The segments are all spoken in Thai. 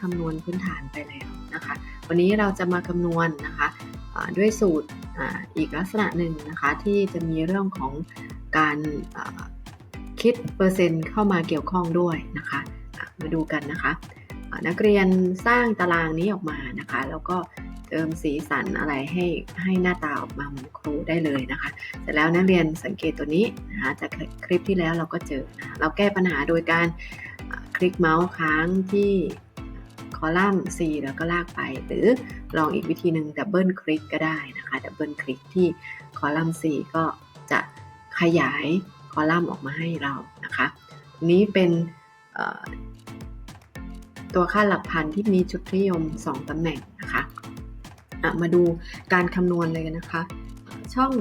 คำนวณพื้นฐานไปแล้วนะคะ วันนี้เราจะมาคำนวณนะคะะด้วยสูตรออีกลักษณะหนึ่งนะคะ ที่จะมีเรื่องของการคิดเปอร์เซ็นต์เข้ามาเกี่ยวข้องด้วยนะคะะมาดูกันนะคะ นักเรียนสร้างตารางนี้ออกมานะคะ แล้วก็เติมสีสันอะไรให้ให้หน้าตาออกมาเหมือนครูได้เลยนะคะ เสร็จแล้วนักเรียนสังเกตตัวนี้นะคะจากคลิปที่แล้วเราก็เจอนะเราแก้ปัญหาโดยการคลิกเมาส์ค้างที่ คอลัมน์ C แล้วก็ลากไป หรือลองอีกวิธีหนึ่งดับเบิลคลิกก็ได้นะคะดับเบิลคลิกที่คอลัมน์ C ก็จะขยายคอลัมน์ออกมาให้เรานะคะนี้เป็นตัวค่าหลักพันที่มีจุดนิยม 2ตำแหน่งนะคะมาดูการคำนวณเลยนะคะ ช่อง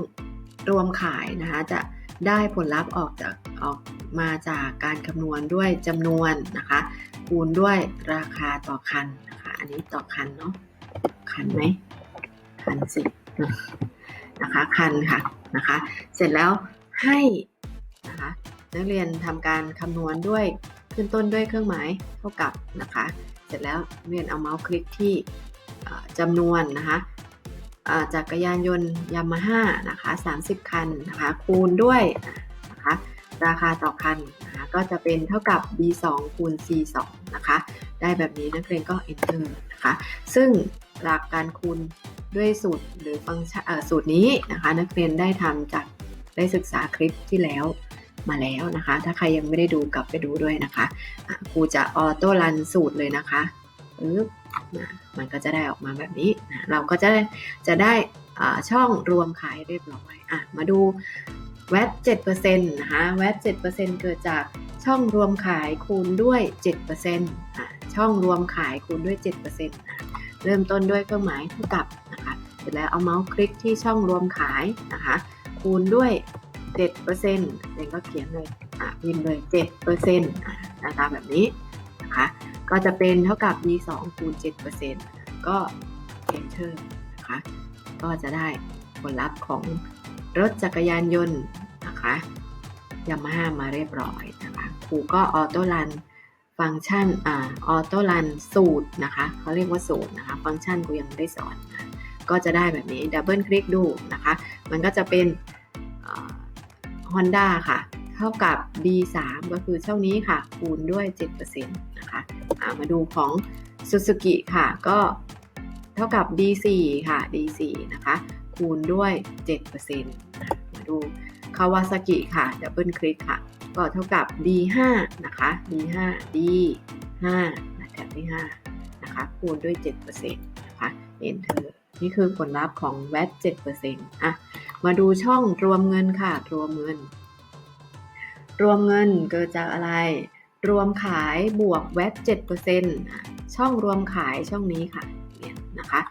รวมขายนะคะจะ ได้ผลลัพธ์ออกจากออกมาจากการคำนวณด้วยจำนวนนะคะ คูณด้วยราคาต่อคันนะคะ อันนี้ต่อคันเนาะคันไหมคันสินะคะคันค่ะนะคะ เสร็จแล้วให้นะคะนักเรียนทำการคำนวณด้วยขึ้นต้นด้วยเครื่องหมายเท่ากับนะคะ เสร็จแล้วเรียนเอาเมาส์คลิกที่จำนวนนะคะ จักรยานยนต์ยามาฮ่านะคะ30 คันนะคะคูณด้วยนะคะราคาต่อคันนะคะก็จะเป็นเท่ากับ b2 คูณ c2 นะคะได้แบบนี้นักเรียนก็ enter นะคะซึ่งหลักการคูณด้วยสูตรหรือฟังก์ชันสูตรนี้นะคะนักเรียนได้ทำจากได้ศึกษาคลิปที่แล้วมาแล้วนะคะ ถ้าใครยังไม่ได้ดูกลับไปดูด้วยนะคะครูจะออโต้รันสูตรเลยนะคะปึ๊บ มันก็จะได้ออกมาแบบนี้นะเราก็จะจะได้ช่องรวมขายเรียบร้อยอะมาดูแวต7%นะคะแวต7%เกิดจากช่องรวมขายคูณด้วย7%อะช่องรวมขายคูณด้วย7%นะเริ่มต้นด้วยเครื่องหมายเท่ากับนะคะเสร็จแล้วเอาเมาส์คลิกที่ช่องรวมขายนะคะคูณด้วย7%เด็กก็เขียนเลยอะพิมพ์เลย7%นะคะแบบนี้นะคะ ก็จะเป็นเท่ากับ b 2คูณ7%ก็ enter นะคะ ก็จะได้ผลลัพธ์ของรถจักรยานยนต์นะคะยามาฮ่ามาเรียบร้อยนะคะครูก็ออโต้รันฟังก์ชันอ่าออโต้รันสูตรนะคะเขาเรียกว่าสูตรนะคะ ฟังก์ชันกูยังไม่ได้สอนนะก็จะได้แบบนี้ดับเบิลคลิกดูนะคะ มันก็จะเป็นฮอนด้าค่ะ เท่ากับ B3 ก็คือช่องนี้ค่ะ คูณด้วย 7%นะคะ มาดูของ Suzuki ค่ะ ก็เท่ากับ D4 ค่ะ D4 นะคะ คูณด้วย 7%มาดู Kawasaki ค่ะ ดับเบิลคลิกค่ะ ก็เท่ากับ D5 นะคะ D5 D5 นะแถบที่5นะคะ คูณด้วย 7%นะคะ Enter นี่คือผลลัพธ์ของ VAT 7%อะ มาดูช่องรวมเงินค่ะ รวมเงิน รวมเงินเกิดจากอะไร รวมขายบวกแวต7%ช่องรวมขายช่องนี้ค่ะเนี่ยนะคะ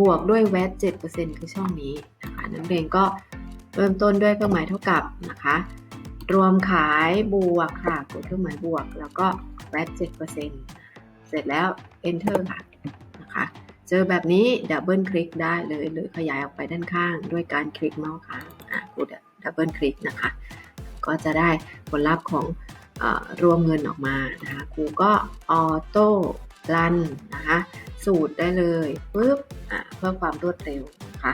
บวกด้วยแวต7%คือช่องนี้นะคะนักเรียนก็เริ่มต้นด้วยเครื่องหมายเท่ากับนะคะรวมขายบวกค่ะกดเครื่องหมายบวก แล้วก็แวต7%เสร็จแล้ว enter ค่ะนะคะเจอแบบนี้ดับเบิลคลิกได้เลยหรือขยายออกไปด้านข้างด้วยการคลิกเมาส์ค้างอะกดดับเบิลคลิกนะคะ ก็จะได้ผลลัพธ์ของ รวมเงินออกมานะคะครูก็ออโต้รันนะคะสูตรได้เลยปุ๊บเพื่อความรวดเร็วนะคะ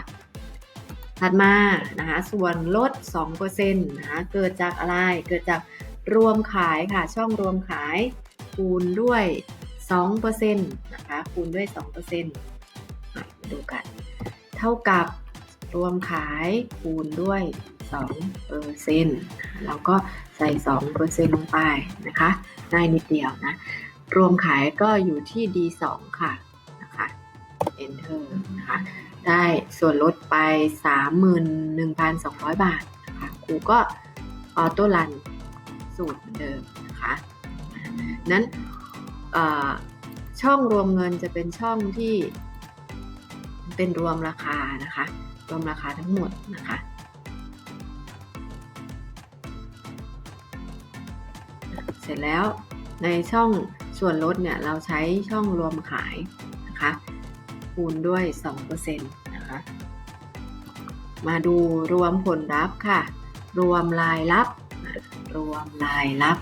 ถัดมานะคะส่วนลด 2%นะคะเกิดจากอะไรเกิดจากรวมขายค่ะช่องรวมขายคูณด้วย2%นะคะคูณด้วย2%มาดูกัน เท่ากับรวมขายคูณด้วย 2เปอร์เซ็นต์แล้วก็ใส่2เปอร์เซ็นต์ลงไปนะคะง่ายนิดเดียวนะ รวมขายก็อยู่ที่ D2 ค่ะนะคะ Enter นะคะ ได้ส่วนลดไป 31,200 บาทนะคะครูก็ออโต้รันสูตรเหมือนเดิมนะคะนั้นช่องรวมเงินจะเป็นช่องที่เป็นรวมราคานะคะ รวมราคาทั้งหมดนะคะ ร็จแล้วในช่องส่วนลดเนี่ยเราใช้ช่องรวมขายนะคะคูณด้วย2%นะคะมาดูรวมผลลัพธ์ค่ะ รวมรายรับ รวมรายรับ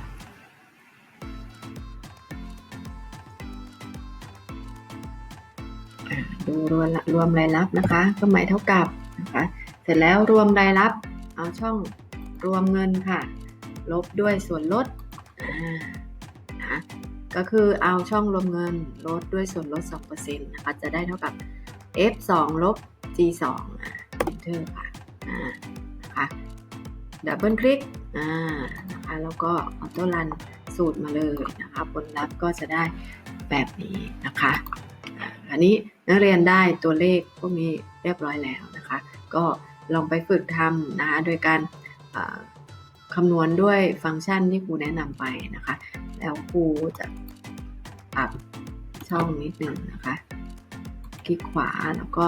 ดูรวมรวมรายรับนะคะ ก็หมายเท่ากับนะคะเสร็จแล้วรวมรายรับ เอาช่องรวมเงินค่ะ ลบด้วยส่วนลด นะก็คือเอาช่องรวมเงินลดด้วยส่วนลด 2%นะคะจะได้เท่ากับ f 2ลบ g 2อ่า enter ค่ะอ่านะคะดับเบิลคลิกอ่านะคะแล้วก็ออโต้รันสูตรมาเลยนะคะผลลัพธ์ก็จะได้แบบนี้นะคะอันนี้นักเรียนได้ตัวเลขพวกนี้เรียบร้อยแล้วนะคะ ก็ลองไปฝึกทำนะคะโดยการ คำนวณด้วยฟังก์ชันที่ครูแนะนำไปนะคะ แล้วครูจะปรับช่องนิดนึงนะคะ คลิกขวาแล้วก็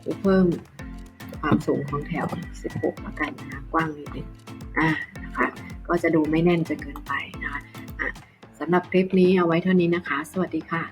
ครูเพิ่มความสูงของแถว 16ละกันนะคะกว้างนิดนึงอ่านะคะก็จะดูไม่แน่นจนเกินไปนะคะอะสำหรับคลิปนี้เอาไว้เท่านี้นะคะ สวัสดีค่ะ